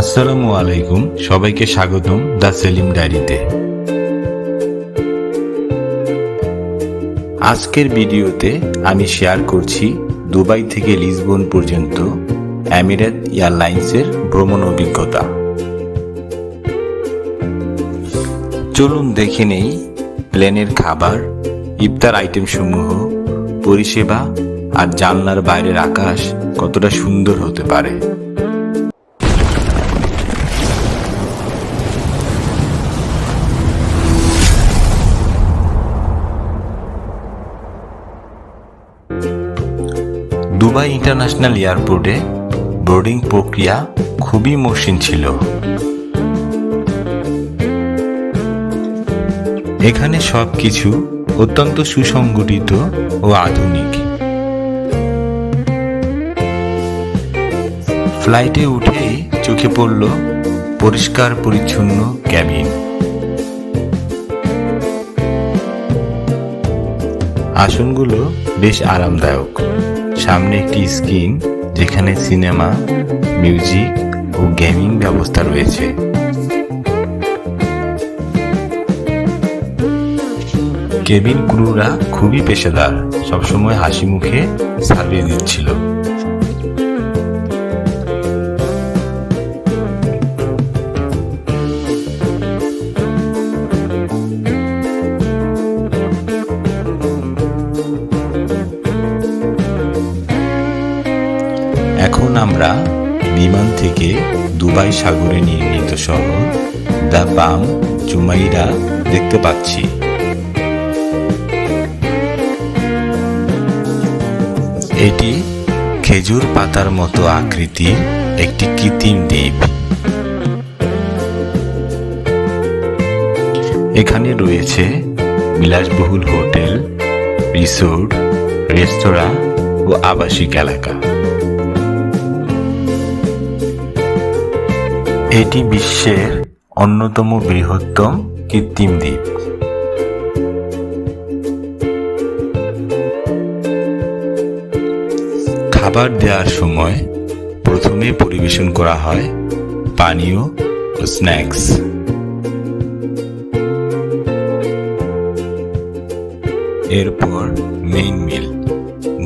আসসালামু আলাইকুম, সবাইকে স্বাগতম দ্য সেলিম ডায়েরিতে। আজকের ভিডিওতে আমি শেয়ার করছি দুবাই থেকে লিসবন পর্যন্ত এমিরেট এয়ারলাইন্সের ভ্রমণ অভিজ্ঞতা। চলুন দেখে নেই প্লেনের খাবার, ইফতার আইটেম সমূহ পরিষেবা আর জানলার বাইরের আকাশ কতটা সুন্দর হতে পারে। দুবাই ইন্টারন্যাশনাল এয়ারপোর্টে বোর্ডিং প্রক্রিয়া খুবই মসৃণ ছিল। এখানে সব কিছু অত্যন্ত সুসংগঠিত ও আধুনিক। ফ্লাইটে উঠেই চোখে পড়ল পরিষ্কার পরিচ্ছন্ন ক্যাবিন। আসনগুলো বেশ আরামদায়ক। সামনে একটি স্ক্রিন যেখানে সিনেমা, মিউজিক ও গেমিং ব্যবস্থা রয়েছে। কেবিন ক্রুরা খুবই পেশাদার। সবসময় হাসি মুখে সার্ভিস দিচ্ছিল। এখন আমরা বিমান থেকে দুবাই সাগরে নির্মিত শহর দ্য বাম জুমাইরা দেখতে পাচ্ছি। এটি খেজুর পাতার মতো আকৃতির একটি কৃত্রিম দ্বীপ। এখানে রয়েছে বিলাসবহুল হোটেল, রিসোর্ট, রেস্তোরাঁ ও আবাসিক এলাকা। এটি বিশ্বের অন্যতম বৃহত্তম কৃত্রিম দ্বীপ। খাবার দেওয়ার সময় প্রথমে পরিবেশন করা হয় পানীয় ও স্ন্যাক্স। এরপর মেইন মিল,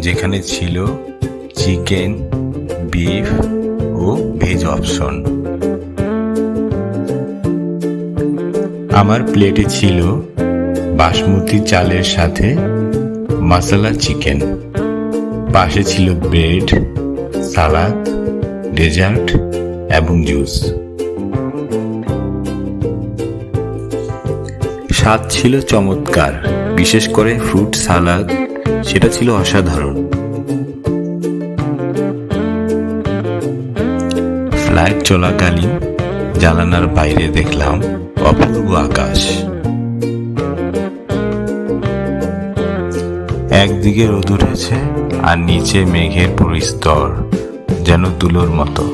যেখানে ছিল চিকেন, বিফ ও ভেজ অপশন। আমার প্লেটে ছিল বাসমতি চালের সাথে মশলা চিকেন। পাশে ছিল ব্রেড, সালাদ, ডেজার্ট এবং জুস। স্বাদ ছিল চমৎকার, বিশেষ করে ফ্রুট সালাদ, সেটা ছিল অসাধারণ। ফ্লাইট চলাকালীন, জানালার বাইরে দেখলাম অপূর্ব আকাশ একদিকে রোদ উঠেছে আর নিচে মেঘের পরিস্তর, যেন তুলোর মতো।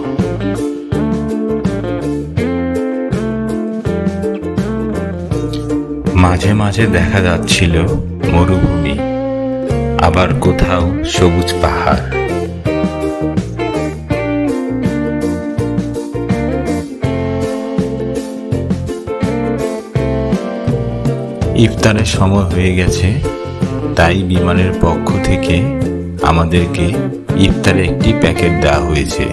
মাঝে মাঝে দেখা যাচ্ছিল মরুভূমি, আবার কোথাও সবুজ পাহাড়। ইফতারের সময় হয়ে গেছে, তাই বিমানের পক্ষ থেকে আমাদেরকে ইফতারে একটি প্যাকেট দেওয়া হয়েছে।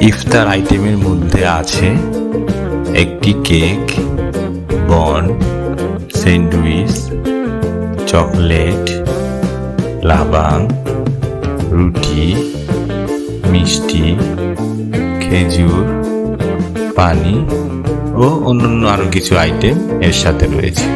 ইফতার আইটেমের মধ্যে আছে একটি কেক, বন, স্যান্ডউইচ, চকলেট, লাবাং, রুটি, মিষ্টি, খেজুর পানি ও অন্যান্য আরও কিছু আইটেম এর সাথে রয়েছে।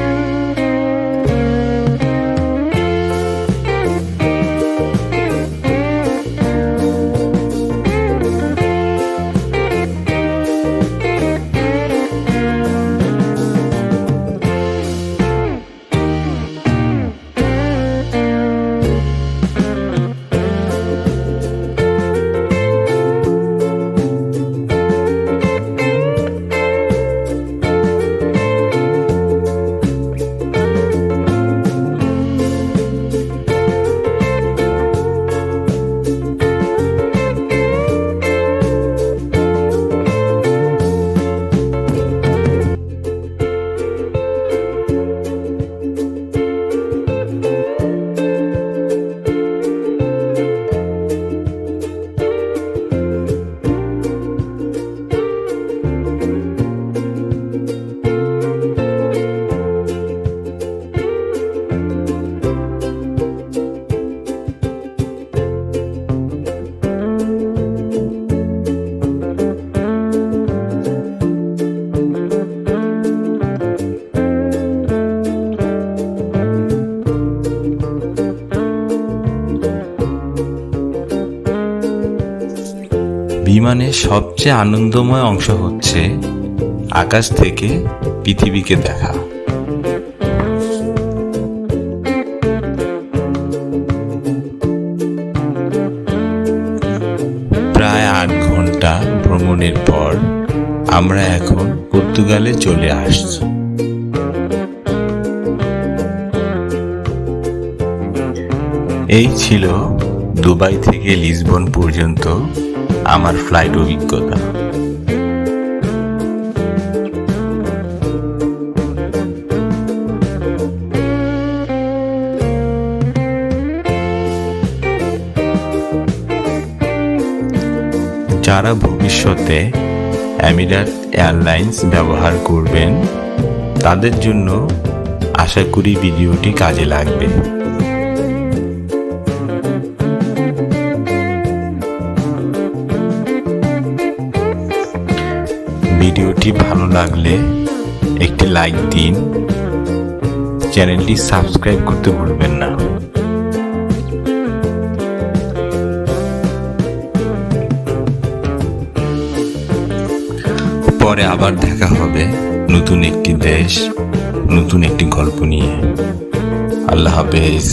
বিমানের সবচেয়ে আনন্দময় অংশ হচ্ছে আকাশ থেকে পৃথিবীকে দেখা। প্রায় আট ঘণ্টা ভ্রমণের পর আমরা এখন পর্তুগালে চলে আসছি। এই ছিল দুবাই থেকে লিসবন পর্যন্ত আমার ফ্লাইট অভিজ্ঞতা। যারা ভবিষ্যতে অ্যামিরাত এয়ারলাইন্স ব্যবহার করবেন, তাদের জন্য আশা করি ভিডিওটি কাজে লাগবে। ভিডিওটি ভালো লাগলে একটি লাইক দিন। চ্যানেলটি সাবস্ক্রাইব করতে ভুলবেন না। পরে আবার দেখা হবে নতুন একটি দেশ, নতুন একটি গল্প নিয়ে। আল্লাহ হাফেজ।